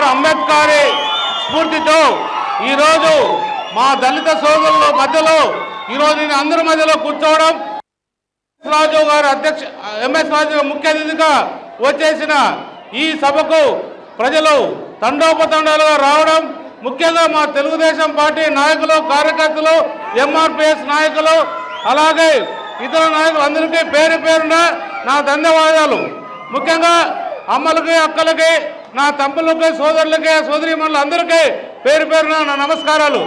BR Ambedkar స్ఫూర్తితో ఈరోజు మా దళిత సోదరుల మధ్యలో ఈరోజు నేను అందరి మధ్యలో కూర్చోవడం. ఎంఎస్ రాజు గారు అధ్యక్ష ఎంఎస్ రాజు ముఖ్య అతిథిగా వచ్చేసిన ఈ సభకు ప్రజలు తండోపతండాలుగా రావడం. ముఖ్యంగా మా తెలుగుదేశం పార్టీ నాయకులు కార్యకర్తలు ఎంఆర్పిఎస్ నాయకులు అలాగే ఇతర నాయకులు అందరికీ పేరు పేరున నా ధన్యవాదాలు. ముఖ్యంగా అమ్మలకి అక్కలకి నా తమ్ములకి సోదరులకి సోదరిమణులు అందరికీ పేరు పేరున నా నమస్కారాలు.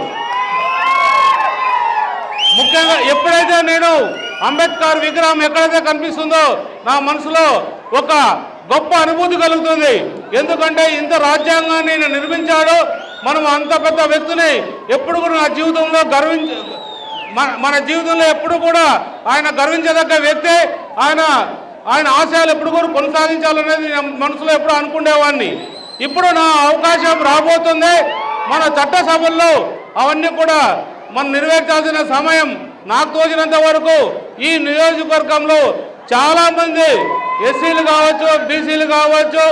ముఖ్యంగా ఎప్పుడైతే నేను అంబేద్కర్ విగ్రహం ఎక్కడైతే కనిపిస్తుందో నా మనసులో ఒక గొప్ప అనుభూతి కలుగుతుంది. ఎందుకంటే ఇంత రాజ్యాంగాన్ని నేను నిర్మించాడు. మనం అంత పెద్ద వ్యక్తిని ఎప్పుడు కూడా నా జీవితంలో గర్వించ మన మన జీవితంలో ఎప్పుడు కూడా ఆయన గర్వించదగ్గ వ్యక్తి. ఆయన ఆయన ఆశయాలు ఎప్పుడు కూడా కొనసాగించాలనేది నేను మనసులో ఎప్పుడు అనుకునేవాడిని ఇప్పుడు నా అవకాశం రాబోతుంది. మన చట్టసభల్లో అవన్నీ కూడా మనం నెరవేర్చాల్సిన సమయం నాకు తోచినంత వరకు ఈ నియోజకవర్గంలో చాలామంది ఎస్సీలు కావచ్చు బీసీలు కావచ్చు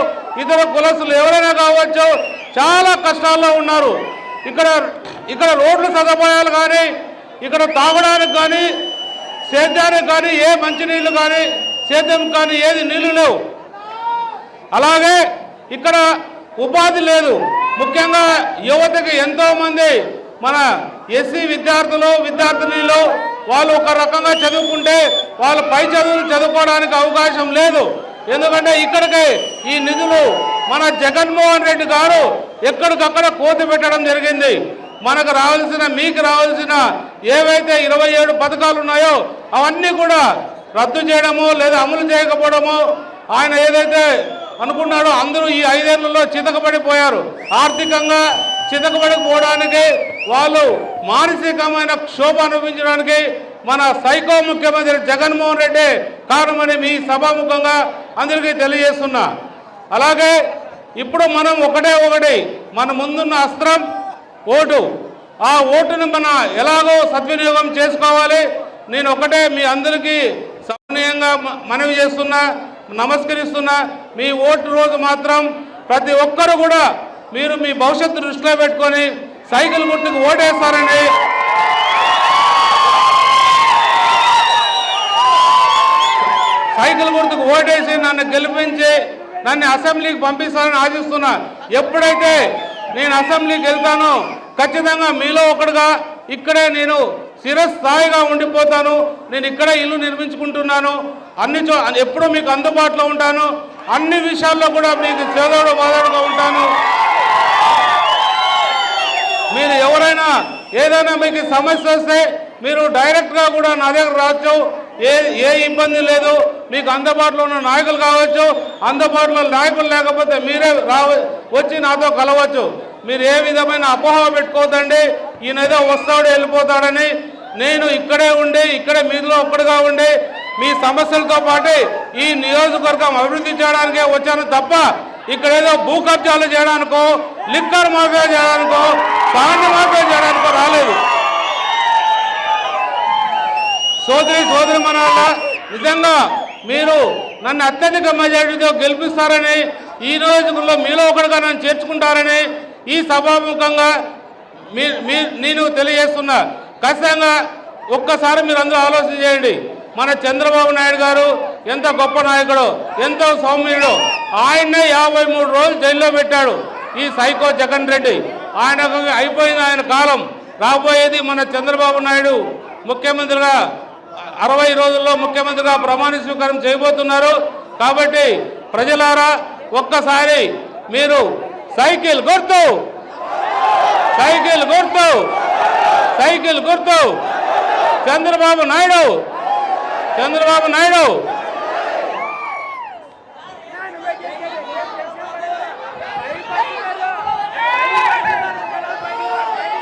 ఇతర కులస్తులు ఎవరైనా కావచ్చు చాలా కష్టాల్లో ఉన్నారు. ఇక్కడ ఇక్కడ రోడ్ల సదుపాయాలు కానీ ఇక్కడ తాగడానికి కానీ సేద్యానికి కానీ ఏ మంచినీళ్ళు కానీ సేద్యం కానీ ఏది నీళ్ళు లేవు. అలాగే ఇక్కడ ఉపాధి లేదు. ముఖ్యంగా యువతకి ఎంతోమంది మన ఎస్సీ విద్యార్థులు విద్యార్థినిలు వాళ్ళు ఒక రకంగా చదువుకుంటే వాళ్ళు పై చదువులు చదువుకోవడానికి అవకాశం లేదు. ఎందుకంటే ఇక్కడికి ఈ నిధులు మన జగన్మోహన్ రెడ్డి గారు ఎక్కడికక్కడ కోతి పెట్టడం జరిగింది. మనకు రావాల్సిన మీకు రావాల్సిన ఏవైతే ఇరవై ఏడు పథకాలు ఉన్నాయో అవన్నీ కూడా రద్దు చేయడము లేదా అమలు చేయకపోవడము ఆయన ఏదైతే అనుకున్నాడో అందరూ ఈ ఐదేళ్ళలో చితకబడిపోయారు. ఆర్థికంగా చితకబడిపోవడానికి వాళ్ళు మానసికమైన క్షోభ అనుభవించడానికి మన సైకో ముఖ్యమంత్రి జగన్మోహన్ రెడ్డి కారణమని మీ సభాముఖంగా అందరికీ తెలియజేస్తున్నా. అలాగే ఇప్పుడు మనం ఒకటే ఒకటి మన ముందున్న అస్త్రం ఓటు. ఆ ఓటును మన ఎలాగో సద్వినియోగం చేసుకోవాలి. నేను ఒకటే మీ అందరికీ వినయంగా మనవి చేస్తున్నా నమస్కరిస్తున్నా మీ ఓటు రోజు మాత్రం ప్రతి ఒక్కరు కూడా మీరు మీ భవిష్యత్తు దృష్టిలో పెట్టుకొని సైకిల్ ముట్టుకు ఓటేస్తారండి. సైకిల్ గుర్తుకు ఓటేసి నన్ను గెలిపించి నన్ను అసెంబ్లీకి పంపిస్తారని ఆశిస్తున్నా. ఎప్పుడైతే నేను అసెంబ్లీకి వెళ్తానో ఖచ్చితంగా మీలో ఒకడుగా ఇక్కడే నేను చిరస్థాయిగా ఉండిపోతాను. నేను ఇక్కడ ఇల్లు నిర్మించుకుంటున్నాను. అన్ని చో ఎప్పుడూ మీకు అందుబాటులో ఉంటాను. అన్ని విషయాల్లో కూడా మీకు చేదోడు బాధడుగా ఉంటాను. మీరు ఎవరైనా ఏదైనా మీకు సమస్య వస్తే మీరు డైరెక్ట్గా కూడా నా దగ్గర రావచ్చు. ఏ ఏ ఇబ్బంది లేదు. మీకు అందుబాటులో ఉన్న నాయకులు కావచ్చు. అందుబాటులో నాయకులు లేకపోతే మీరే రావ వచ్చి నాతో కలవచ్చు. మీరు ఏ విధమైన అపోహ పెట్టుకోవద్దండి. ఈయన ఏదో వస్తాడు వెళ్ళిపోతాడని. నేను ఇక్కడే ఉండి ఇక్కడే మీదిలో ఒక్కడుగా ఉండి మీ సమస్యలతో పాటు ఈ నియోజకవర్గం అభివృద్ధి చేయడానికే వచ్చాను తప్ప ఇక్కడ ఏదో భూ కబ్జాలు చేయడానికో లిక్కర్ మాఫియా చేయడానికో ధాన్య మాఫియా చేయడానికో రాలేదు. సోదరి సోదరి మనవల్ల నిజంగా మీరు నన్ను అత్యధిక మెజారిటీతో గెలిపిస్తారని ఈ రోజుల్లో మీలో ఒకటిగా నన్ను చేర్చుకుంటారని ఈ సభాముఖంగా మీ మీ నేను తెలియజేస్తున్నా. ఖచ్చితంగా ఒక్కసారి మీరు అందరూ ఆలోచన చేయండి. మన చంద్రబాబు నాయుడు గారు ఎంత గొప్ప నాయకుడు ఎంతో సౌమ్యుడు ఆయన్నే యాభై మూడు రోజులు జైల్లో పెట్టాడు ఈ సైకో జగన్ రెడ్డి. ఆయనకు అయిపోయింది ఆయన కాలం. రాబోయేది మన చంద్రబాబు నాయుడు ముఖ్యమంత్రిగా అరవై రోజుల్లో ముఖ్యమంత్రిగా ప్రమాణ స్వీకారం చేయబోతున్నారు. కాబట్టి ప్రజలారా ఒక్కసారి మీరు సైకిల్ గుర్తు. సైకిల్ గుర్తు. సైకిల్ గుర్తు. చంద్రబాబు నాయుడు. చంద్రబాబు నాయుడు.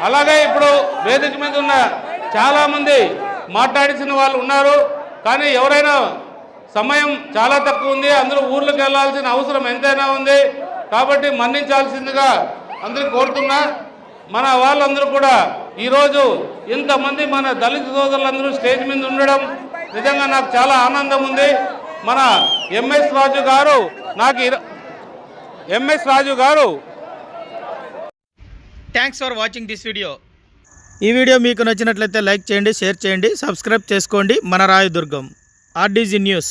అలాగే ఇప్పుడు వేదిక మీద ఉన్న చాలామంది మాట్లాడిసిన వాళ్ళు ఉన్నారు. కానీ ఎవరైనా సమయం చాలా తక్కువ ఉంది. అందరూ ఊర్లకు వెళ్ళాల్సిన అవసరం ఎంతైనా ఉంది. కాబట్టి మన్నించాల్సిందిగా అందరికి కోరుతున్నా. మన వాళ్ళందరూ కూడా ఈరోజు ఇంతమంది మన దళిత సోదరులందరూ స్టేజ్ మీద ఉండడం నిజంగా నాకు చాలా ఆనందం ఉంది. మన ఎంఎస్ రాజు గారు నాకు MS Raju garu. Thanks for watching this video ఈ వీడియో మీకు నచ్చినట్లయితే లైక్ చేయండి షేర్ చేయండి సబ్స్క్రైబ్ చేసుకోండి. మన రాయదుర్గం ఆర్డీజీ న్యూస్.